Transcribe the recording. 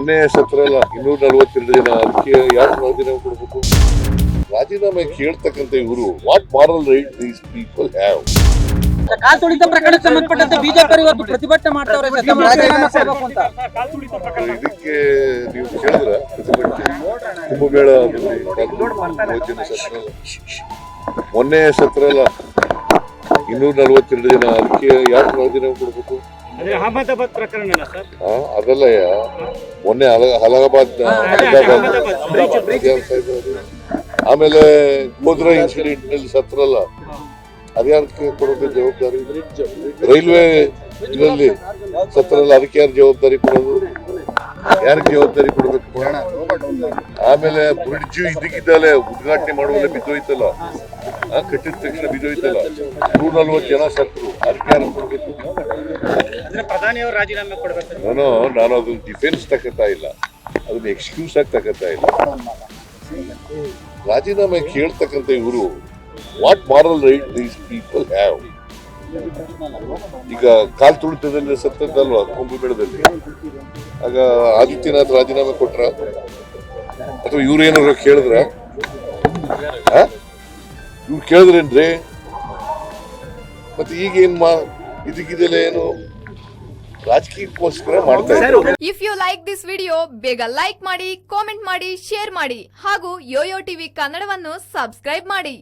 ಮೊನ್ನೆ ಸತ್ರ ಅಲ್ಲ ಇನ್ನೂರ ನಲವತ್ತೆರಡು ಜನ ಅದಕ್ಕೆ ಯಾರು ರಾಜೀನಾಮೆ ಕೊಡಬೇಕು. ರಾಜೀನಾಮೆ ಕೇಳ್ತಕ್ಕಂಥ ಇವರು what moral right these people have ಪ್ರಕರಣಕ್ಕೆ ಸಂಬಂಧಪಟ್ಟಂತೆ ಬಿಜೆಪಿ ಇವತ್ತು ಪ್ರತಿಭಟನೆ ಮಾಡ್ತಾವ್ರೆ ಇದಕ್ಕೆ ನೀವು ಕೇಳಿದ್ರೆ? ಪ್ರತಿಭಟನೆ? ಕುಂಭಮೇಳ ಮೊನ್ನೆ ಸತ್ರ ಅಲ್ಲ ಇನ್ನೂರ ನಲವತ್ತೆರಡು ಜನ ಅದಕ್ಕೆ ಯಾರು ರಾಜೀನಾಮೆ ಕೊಡಬೇಕು. ಅದೇ ಅಹಮದಾಬಾದ್ ಪ್ರಕರಣ ಸರ್? ಆ, ಅದಲ್ಲಯ್ಯ ಮೊನ್ನೆ ಅಲ- ಅಲಹಾಬಾದ್ ಆಮೇಲೆ ಗೋಧ್ರಾ ಇನ್ಸಿಡೆಂಟ್ನಲ್ಲಿ ಸತ್ರಲ್ಲ. ಅದ್ಯಾರಕ್ಕೆ ಕೊಡೋದು ಜವಾಬ್ದಾರಿ? ರೈಲ್ವೆ ಇದರಲ್ಲಿ ಸತ್ರಲ್ಲ ಅದಕ್ಕೆ ಯಾರು ಜವಾಬ್ದಾರಿ ಕೊಡೋದು? ಯಾರಿಗೆ ಜವಾಬ್ದಾರಿ ಕೊಡಬೇಕು? ಆಮೇಲೆ ಬ್ರಿಡ್ಜ್ ಇದಕ್ಕಿದ್ದಲೆ ಉದ್ಘಾಟನೆ ಮಾಡುವಲ್ಲ ಬಿದ್ದೋಯ್ತಲ್ಲ. ಆ, ಕಟ್ಟಿದ ತಕ್ಷಣ ಬಿದ್ದೋಯ್ತಲ್ಲ. ನೂರ ನಲ್ವತ್ತು ಜನ ಸತ್ರು ಅದಕ್ಕೆ ಯಾರು ಕೊಡ್ಬೇಕು. ಅಂದ್ರೆ ಪ್ರಧಾನಿಯವರು ರಾಜೀನಾಮೆ ಕೊಡ್ಬೇಕು. ನಾನು ನಾನು ಅದನ್ನ ಡಿಫೆನ್ಸ್ ತಗೋತಾ ಇಲ್ಲ. ಅದನ್ನ ಎಕ್ಸ್ಕ್ಯೂಸ್ ಆಗಿ ತಗೋತಾ ಇಲ್ಲ. ರಾಜೀನಾಮೆ ಕೇಳ್ತಕ್ಕಂಥ ಇವರು what moral right these people have ಈಗ ಕಾಲ್ ತುಳಿತದಲ್ಲಿ ಸತ್ತದ್ದಲ್ವಾ ಕುಂಭಮೇಳದಲ್ಲಿ ಆಗ ಆದಿತ್ಯನಾಥ್ ರಾಜೀನಾಮೆ ಕೊಟ್ರ? ಅಥವಾ ಇವ್ರು ಏನಾದ್ರು ಕೇಳಿದ್ರ? ಇವ್ರು ಕೇಳಿದ್ರೇನ್ರಿ? ಮತ್ತೆ ಈಗ ಏನ್ ಮಾ ಇದಕ್ಕಿದೆಲ್ಲ ಏನು ರಾಜಕೀಯಕ್ಕೋಸ್ಕರ ಮಾಡ್ತಾ ಇದ್ದಾರೆ. If you like this video ಬೇಗ ಲೈಕ್ ಮಾಡಿ ಕಾಮೆಂಟ್ ಮಾಡಿ ಶೇರ್ ಮಾಡಿ ಹಾಗೂ ಯೋಯೋ ಟಿವಿ ಕನ್ನಡವನ್ನು ಸಬ್ಸ್ಕ್ರೈಬ್ ಮಾಡಿ.